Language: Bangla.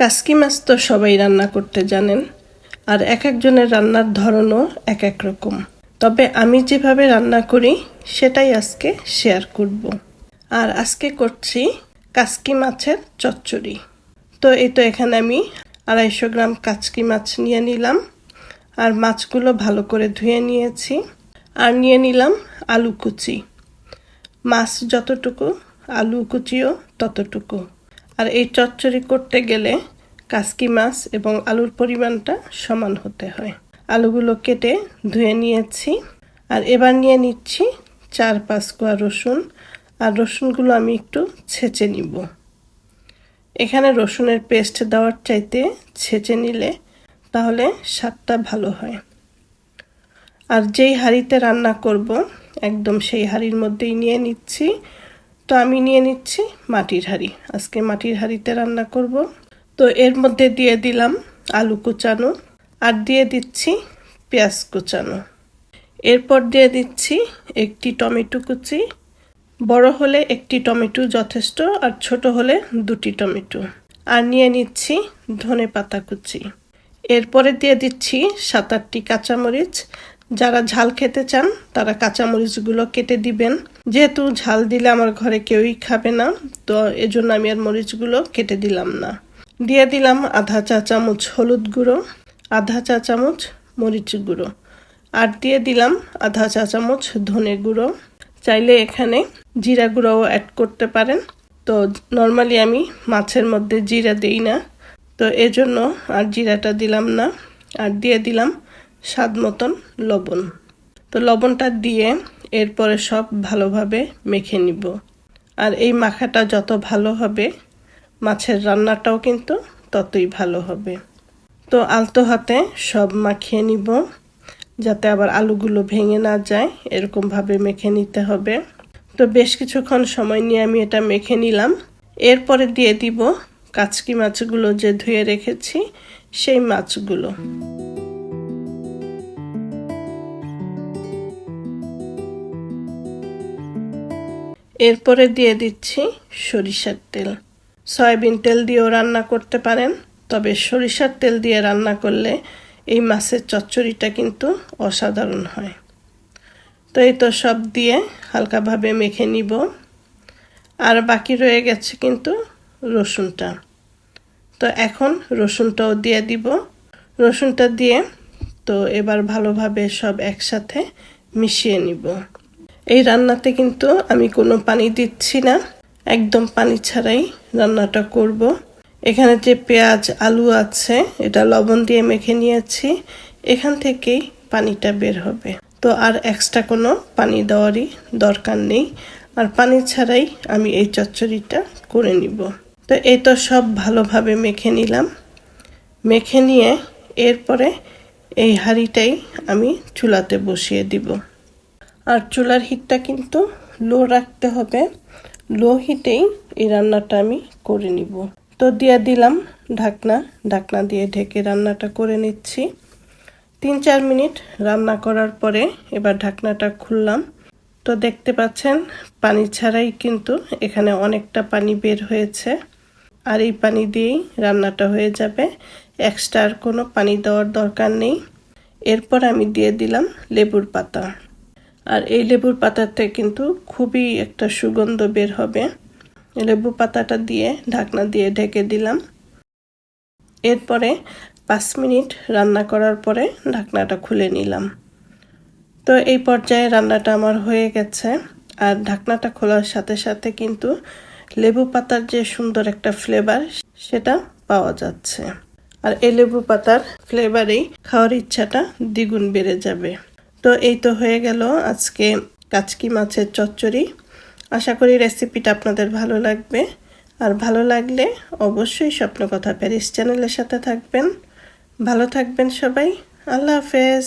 কাসকি মাছ তো সবাই রান্না করতে জানেন, আর এক একজনের রান্নার ধরনও এক এক রকম। তবে আমি যেভাবে রান্না করি, সেটাই আজকে শেয়ার করব। আর আজকে করছি কাসকি মাছের চচ্চড়ি। তো এই তো এখানে আমি আড়াইশো গ্রাম কাচকি মাছ নিয়ে নিলাম, আর মাছগুলো ভালো করে ধুয়ে নিয়েছি, আর নিয়ে নিলাম আলু কুচি। মাছ যতটুকু, আলু কুচিও ততটুকু। আর এই চচ্চড়ি করতে গেলে কাসকি মাছ এবং আলুর পরিমাণটা সমান হতে হয়। আলুগুলো কেটে ধুয়ে নিয়েছি আর এবার নিয়ে নিচ্ছি চার পাঁচ কোয়া রসুন আর রসুনগুলো আমি একটু ছেঁচে নিব। এখানে রসুনের পেস্ট দেওয়ার চাইতে ছেঁচে নিলে তাহলে স্বাদটা ভালো হয়। আর যেই হাঁড়িতে রান্না করব, একদম সেই হাঁড়ির মধ্যেই নিয়ে নিচ্ছি। তো আমি নিয়ে নিচ্ছি মাটির হাঁড়ি। আজকে মাটির হাঁড়িতে রান্না করব। তো এর মধ্যে দিয়ে দিলাম আলু কুচানো আর দিয়ে দিচ্ছি পেঁয়াজ কুচানো। এরপর দিয়ে দিচ্ছি একটি টমেটো কুচি। বড় হলে একটি টমেটো যথেষ্ট আর ছোট হলে দুটি টমেটো। আর নিয়ে নিচ্ছি ধনে পাতা কুচি। এরপরে দিয়ে দিচ্ছি সাত আটটি কাঁচামরিচ। যারা ঝাল খেতে চান তারা কাঁচামরিচগুলো কেটে দিবেন। যেহেতু ঝাল দিলে আমার ঘরে কেউই খাবে না, তো এজন্য আমি আর মরিচগুলো কেটে দিলাম না। দিয়ে দিলাম আধা চা চামচ হলুদ গুঁড়ো, আধা চা চামচ মরিচ গুঁড়ো, আর দিয়ে দিলাম আধা চা চামচ ধনে গুঁড়ো। চাইলে এখানে জিরা গুঁড়োও অ্যাড করতে পারেন। তো নর্মালি আমি মাছের মধ্যে জিরা দেই না, তো এজন্য আর জিরাটা দিলাম না। আর দিয়ে দিলাম স্বাদ মতন লবণ। তো লবণটা দিয়ে এরপরে সব ভালোভাবে মেখে নিব। আর এই মাখাটা যত ভালো হবে, মাছের রান্নাটাও কিন্তু ততই ভালো হবে। তো আলতো হাতে সব মাখিয়ে নিব, যাতে আবার আলুগুলো ভেঙে না যায়, এরকমভাবে মেখে নিতে হবে। তো বেশ কিছুক্ষণ সময় নিয়ে আমি এটা মেখে নিলাম। এরপরে দিয়ে দিব কাচকি মাছগুলো যে ধুয়ে রেখেছি, সেই মাছগুলো। এরপরে দিয়ে দিচ্ছি সরিষার তেল। সয়াবিন তেল দিয়েও রান্না করতে পারেন, তবে সরিষার তেল দিয়ে রান্না করলে এই মাছের চচ্চড়িটা কিন্তু অসাধারণ হয়। তো এই তো সব দিয়ে হালকাভাবে মেখে নিব। আর বাকি রয়ে গেছে কিন্তু রসুনটা। তো এখন রসুনটাও দিয়ে দিব। রসুনটা দিয়ে তো এবার ভালোভাবে সব একসাথে মিশিয়ে নিব। এই রান্নাতে কিন্তু আমি কোনো পানি দিচ্ছি না। একদম পানি ছাড়াই রান্নাটা করব। এখানে যে পেঁয়াজ, আলু আছে, এটা লবণ দিয়ে মেখে নিয়েছি। এখান থেকেই পানিটা বের হবে। তো আর এক্সট্রা কোনো পানি দেওয়ারই দরকার নেই। আর পানি ছাড়াই আমি এই চচ্চড়িটা করে নিব। তো এই তো সব ভালোভাবে মেখে নিলাম। মেখে নিয়ে এরপরে এই হাঁড়িটাই আমি চুলাতে বসিয়ে দিব। আর চুলার হিটটা কিন্তু লো রাখতে হবে। লো হিটেই এই রান্নাটা আমি করে নিব। তো দিয়ে দিলাম ঢাকনা। ঢাকনা দিয়ে ঢেকে রান্নাটা করে নিচ্ছি। তিন চার মিনিট রান্না করার পরে এবার ঢাকনাটা খুললাম। তো দেখতে পাচ্ছেন, পানি ছাড়াই কিন্তু এখানে অনেকটা পানি বের হয়েছে। আর এই পানি দিয়েই রান্নাটা হয়ে যাবে। এক্সট্রা আর কোনো পানি দেওয়ার দরকার নেই। এরপর আমি দিয়ে দিলাম লেবুর পাতা। আর এই লেবুর পাতাতে কিন্তু খুবই একটা সুগন্ধ বের হবে। লেবু পাতাটা দিয়ে ঢাকনা দিয়ে ঢেকে দিলাম। এরপরে পাঁচ মিনিট রান্না করার পরে ঢাকনাটা খুলে নিলাম। তো এই পর্যায়ে রান্নাটা আমার হয়ে গেছে। আর ঢাকনাটা খোলার সাথে সাথে কিন্তু লেবু পাতার যে সুন্দর একটা ফ্লেভার সেটা পাওয়া যাচ্ছে। আর এই লেবু পাতার ফ্লেভারেই খাওয়ার ইচ্ছাটা দ্বিগুণ বেড়ে যাবে। তো এই তো হয়ে গেল আজকে কাচকি মাছের চচ্চড়ি। আশা করি রেসিপিটা আপনাদের ভালো লাগবে। আর ভালো লাগলে অবশ্যই স্বপ্ন কথা প্যারিস চ্যানেলের সাথে থাকবেন। ভালো থাকবেন সবাই। আল্লাহ হাফেজ।